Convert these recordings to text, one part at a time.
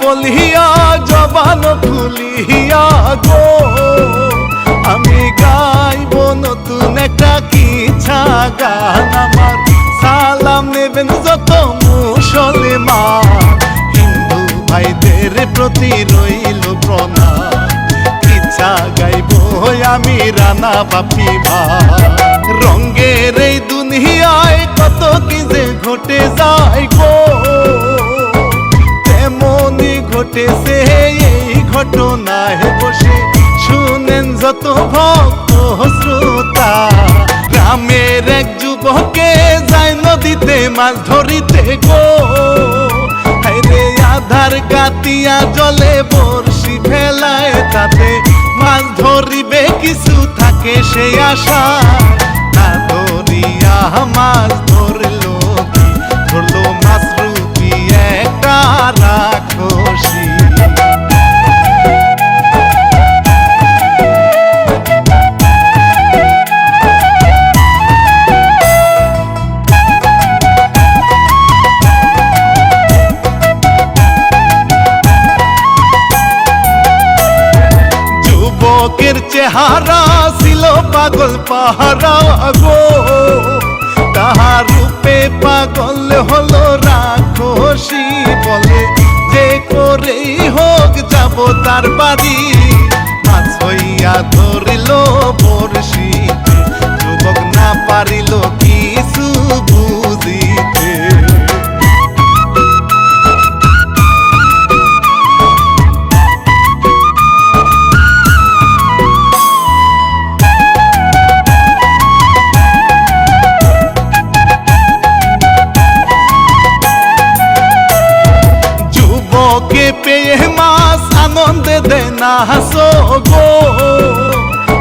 বলিয়া, জবান খুলিয়া গো। আমি গাইব নতুন একটা কিছা গান আমার। সালাম নেবেন যত মুসলমান। হিন্দু ভাইদের প্রতি রইল প্রণাম। কিচ্ছা গাইব আমি রানা বাপি মা। রঙ্গের এই দুনিয়ায় কত কি যে ঘটে যায় গো। ঘটেছে, এই ঘটনায় বসে শুনেন যত ভক্ত শ্রোতা। গ্রামের এক যুবকে যায় নদীতে মাছ ধরিতে গো। হায়রে আধার গাতিয়া জলে বর্ষি ফেলায়, তাতে মাছ ধরিবে কিছু থাকে সেই আশা। না ধরিয়া মাছ ধরলো ধরলো মাছ রূপী একটা রাক্ষসী চেহারা ছিল পাগল পাহারা গো তাহার রূপে পাগল হলো রাক্ষসী বলে। যে করেই হোক যাব তার বাড়ি। মাছ হইয়া ধরিল বর্ষিতে যুবক না পারিল কিছু বুঝিতে দে না হাসো গো।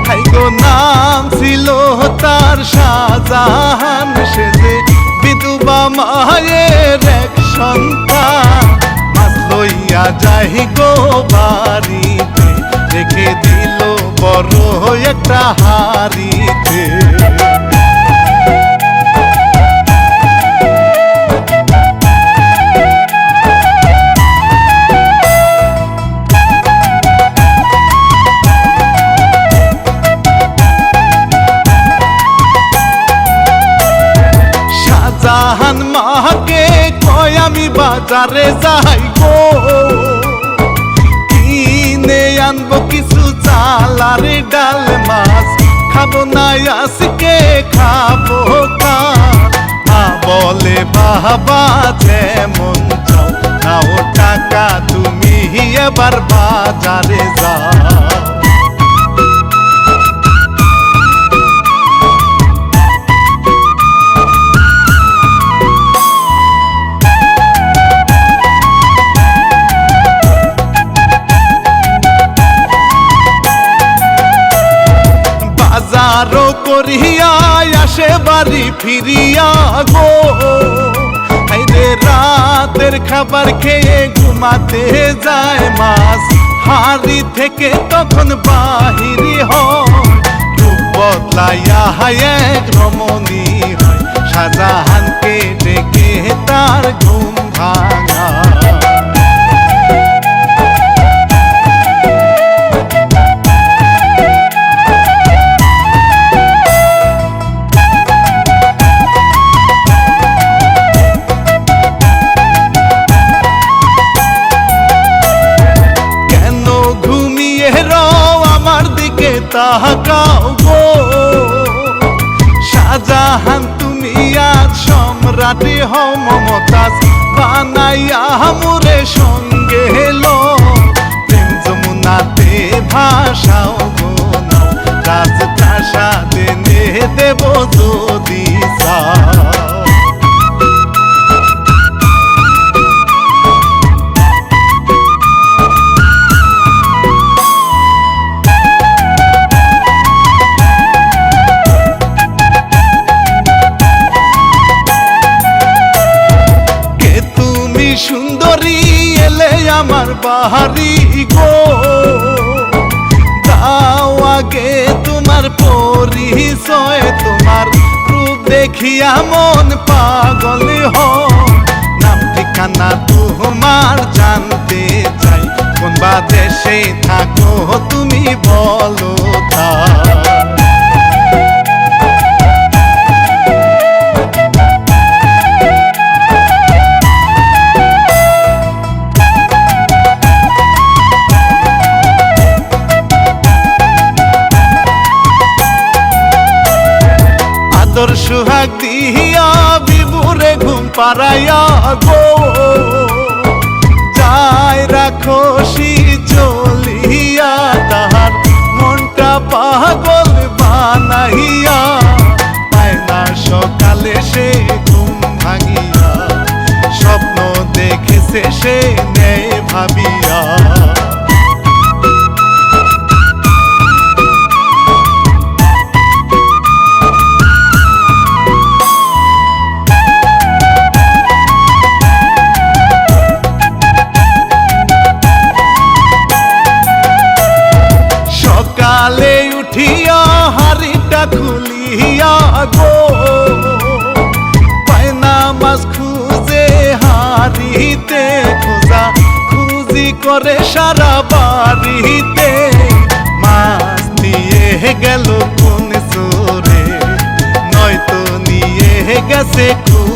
হাই গো, নাম ছিল তার শাহজাহান। সে যে বিধবা মায়ের এক সন্তান। মাছ লইয়া যাই গো বাড়িতে, রেখে দিল বড় একটা হাড়িতে বাজারে যাই গো কিনে আনব কিছু চাল আর ডাল মাছ। খাব না আজকে, খাব মা বলে, বাবা, যেমন চাও, নাও টাকা, তুমি এবার বাজারে যাও। আসে বাড়ি ফিরিয়া গো। হাইরে রাতের খাবার খেয়ে ঘুমাতে যায় মাছ। হাড়ি থেকে তখন বাহিরি হয়। বদলাইয়া এক রমণী হয়। শাহজাহানকে ডেকে তার ঘুম ভাঙা সম্রাটে হও মমতাজ বানাইয়া হামুরে সঙ্গে হেলো প্রেম যমুনাতে ভাষাও আমার বাহারি গো। দাও আগে তোমার পরিচয়, তোমার রূপ দেখিয়া মন পাগল হয় নাম ঠিকানা তোমার জানতে চাই। কোন বা দেশে থাকো তুমি বলো তা। আদর সুহাগ দিয়া বিবুরে ঘুম পাড়াইয়া গো। যায় রাখো চলিয়া তাহার মনটা পাগল বানাইয়া। পায় সকালে সে ঘুম ভাঙিয়া, স্বপ্ন দেখেছে সে নেই ভাবিয়া। খুলিয়া গো পায়না মাছ খুঁজে হারিতে খোঁজা খুঁজি করে সারা বাড়িতে মাছ নিয়ে গেল কোন চোরে নয়তো নিয়ে গেছে কুকুরে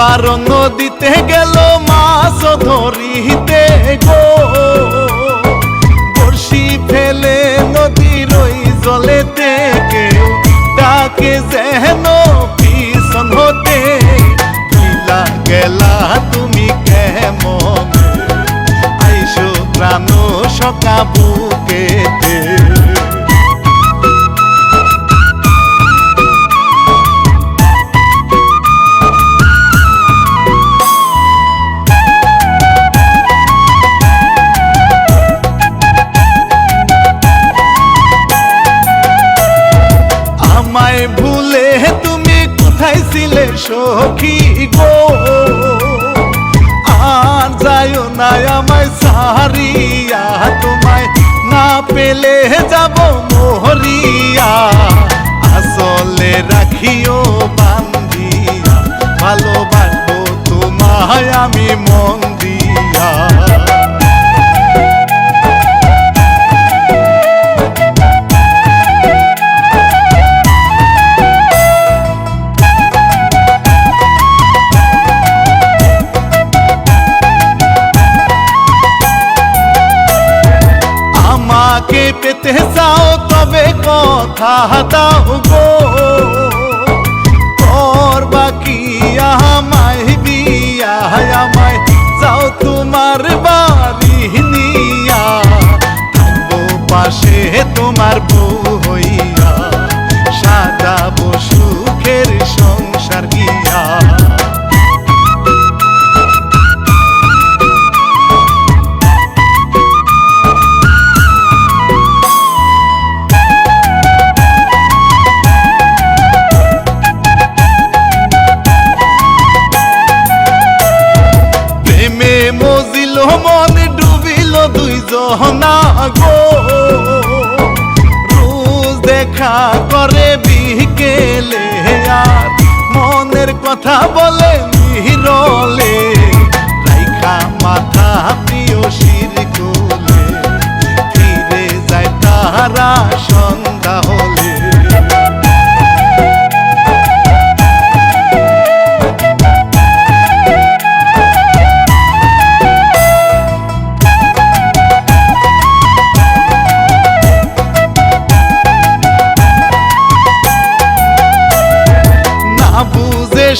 আবার নদীতে গেল মাছ ধরিতে গো। বড়শি ফেলে নদীর ওই জলেতে কেউ ডাকে যেন পিছন হতে। গেলা, তুমি কেমন? আইসো প্রাণ সকা বুকেতে সখী গো। আর যায়ও না আমায় সারিয়া তোমায় না পেলে যাব মোহরিয়া। আসলে রাখিও বান্ধিয়া, ভালোবাসবো তোমায় আমি মন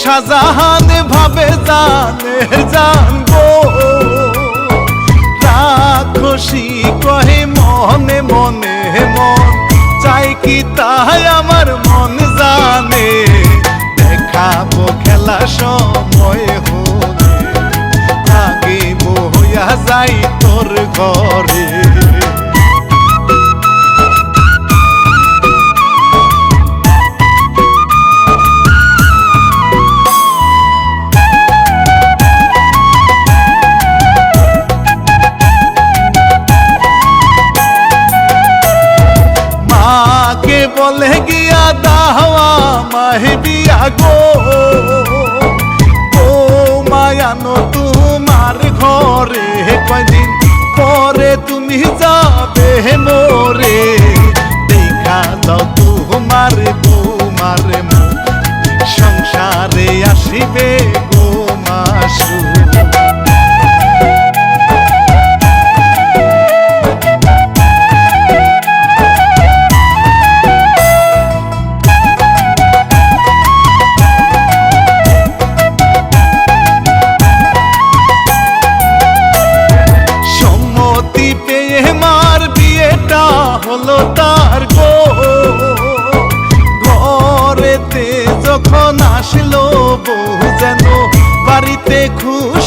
শাহজাহান ভাবে জান গো রাক্ষসী কহে মনে মনে, মন। চাই কি তাই আমার মন জানে। দেখাবো খেলা সময় হলে। আগে বইয়া যাই তোর ঘরে। বলে গিয়া দাহওয়া মাহি বিয়া গো। ও মায়ানো তোমার ঘরে কয়দিন পরে তুমি যাবে মোরে। দেখা যাও তোমার তোমার সংসারে আসিবে হলো তার গো ঘরেতে যখন আসলো বউ যেন বাড়িতে খুশির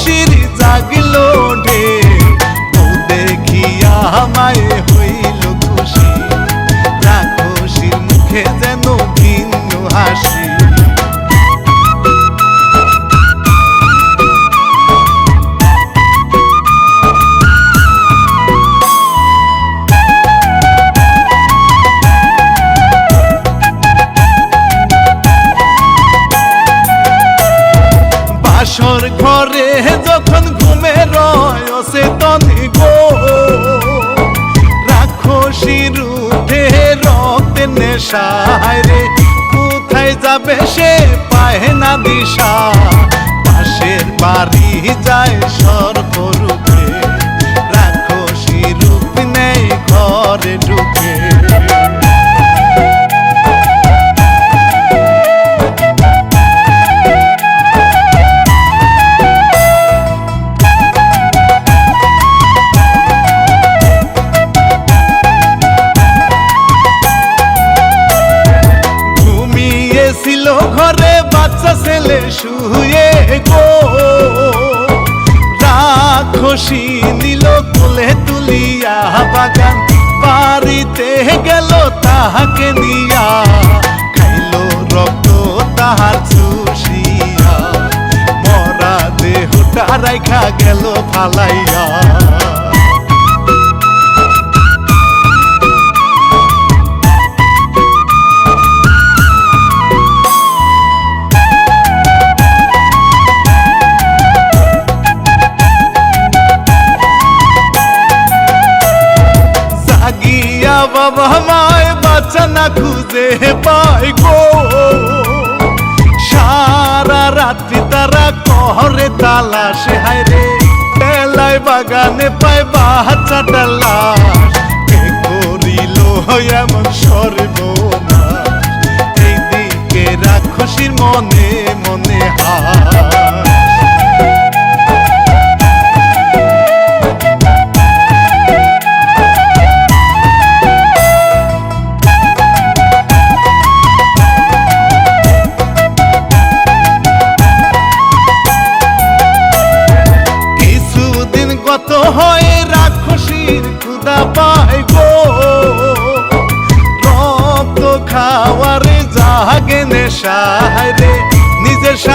নেশায় রে কোথায় যাবে সে? পায় না দিশা পাশের বাড়ি যায় সর্বরূপে গেল ফালাইয়া জাগিয়া বাবা মায় বাচ্চা না খুঁজে পাই গো। সারা রাত্রি তারা কহরে তালাশে, হায় রে বেলায় বাগানে পায় বাচ্চা লাশ কে করিল এমন সর্বনাশ? এইদিকে রাক্ষসীর মনে মনে হায়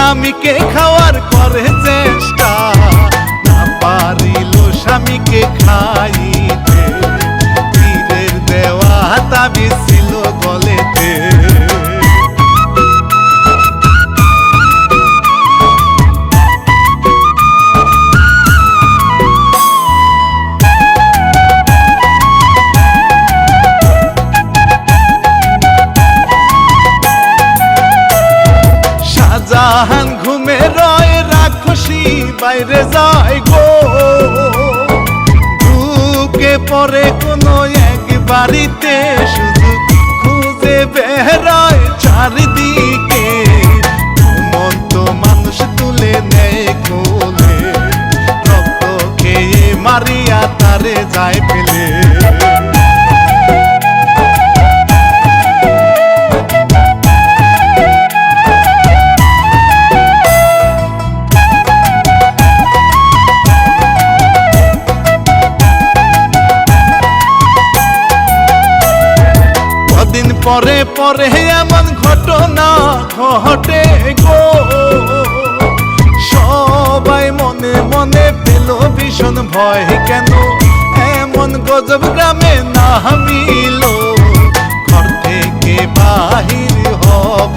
স্বামীকে খাওয়ার করে চেষ্টা শাহজাহান ঘুমে রয় রাক্ষসী বাইরে যায় গো। ঢুকে পরে কোনো এক বাড়িতে, শুধু খুঁজে বেড়ায় চারিদিকে। ঘুমন্ত মানুষ তুলে নেয় কোলে, রক্ত খেয়ে মারিয়া তারে যায় ফেলে। পরে পরে এমন ঘটনা ঘটে গো। সবাই মনে মনে পেল ভীষণ ভয়, কেন এমন গজব গ্রামে নামিল ঘর থেকে বাহির হব।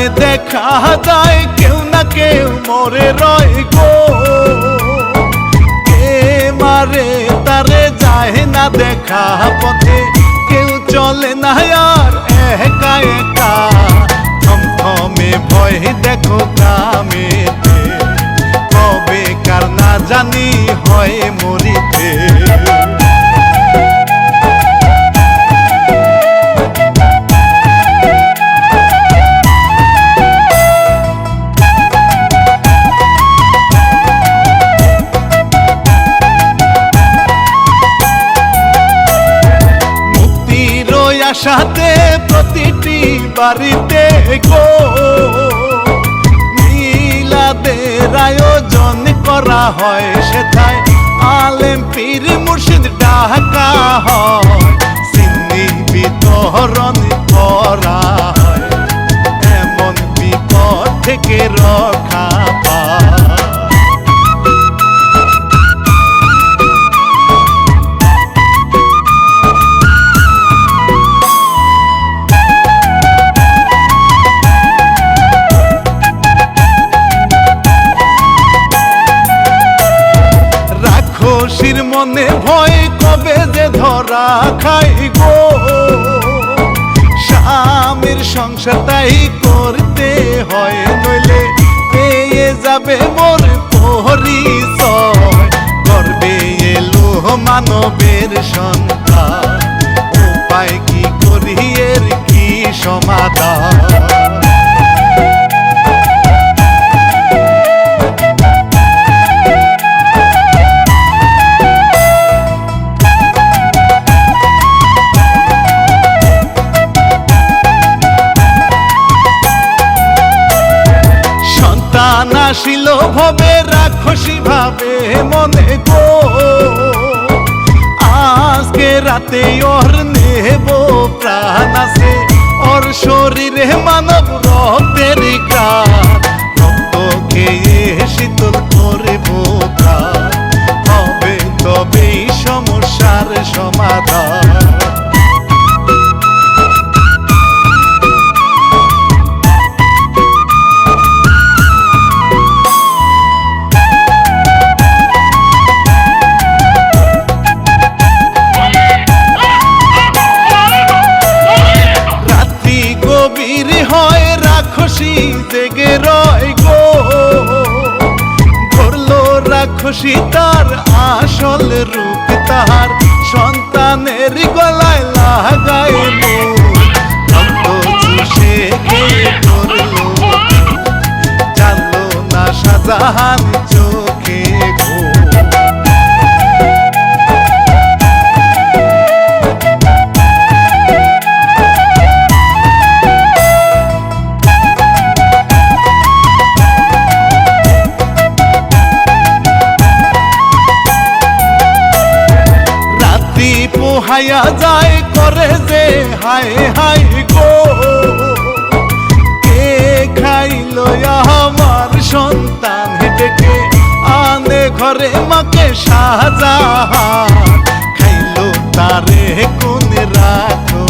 গেলে দেখা যায়, কেউ না কেউ মরে রয় গো। কে মারে তারে যায় না দেখা পথে, কেউ চলে না আর একা একা। থমথমে ভয় দেখো গ্রামেতে, কবে কার না জানি হয় মরিতে। আশাতে প্রতিটি বাড়িতে গো। মিলাদের আয়োজন করা হয় সেথায়। আলেম পীর মুর্শিদ ডাকা হয়। সিন্নি বিতরণ করা হয়। এমন বিপদ থেকে রক্ষা মনে ভয় কবে যে ধরা খাই গো। স্বামীর সংসারটাই করতে হয়, নইলে পেয়ে যাবে মোর পরিচয়। গর্বে এলো মানবের সন্তান, উপায় কি করি এর কি সমাধান? রাতে ওর নেব প্রাণ আছে। ওর শরীরে মানব রক্তের রক্ত খেয়ে শীতল করব হবে তবেই সমস্যার সমাধান। পোহাইয়া যায় করে যে হায় হাই গো। কে খাইল আমার সন্তান? ডেকে আনে ঘরে মাকে সাজা খাইল তারে কোন রাখসি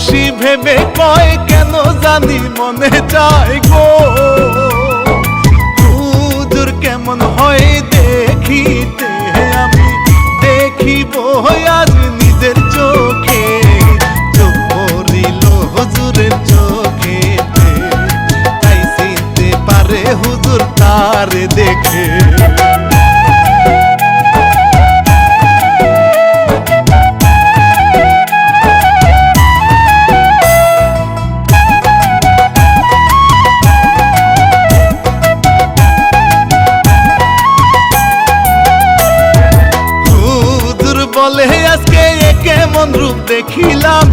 রাক্ষসী ভেবে কয়, কেন জানি মনে চায় গো? হুজুর কেমন হয় দেখিতে, আমি দেখিব আজ নিজের চোখে। চোখ পড়িল হুজুরের চোখেতে, তাই চিনতে পারে হুজুর তার দেখে। এ কেমন রূপ দেখিলাম।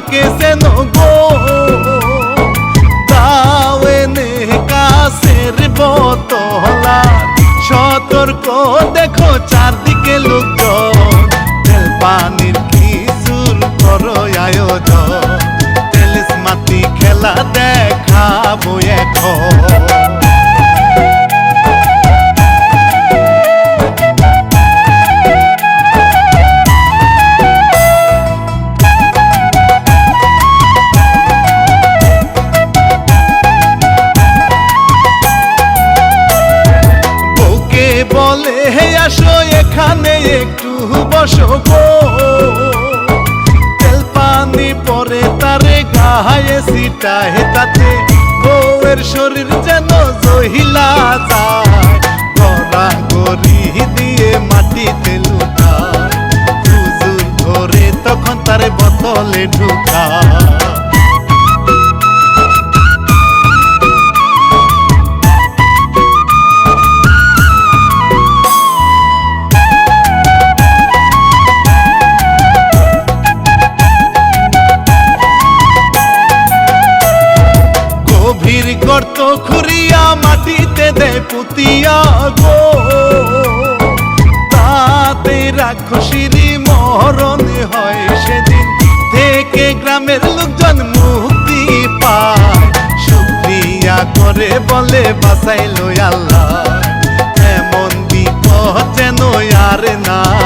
তাকে যেন গো দাও এনে কাছের বোতলা। সতর্ক দেখো চারদিকে লোকজন। তেল পানির কিছুর করো আয়োজন। তেলিস মাতি খেলা দেখাবো এখন। একটু বসো গো তেল পানি পরে তারে গায়ে সিটায় তাতে বউয়ের শরীর যেন জহিলা যায়। গড়ি দিয়ে মাটিতে লুটায় হুজুর ধরে তখন তারে বোতলে ঢুকায়। পুতিয়া গো। তাতে রাক্ষসীরই মরণ হয় সেদিন থেকে গ্রামের লোকজন মুক্তি পায়। শুক্রিয়া করে বলে, বাঁচাইলো আল্লাহ। এমন বিপদ যেন আর না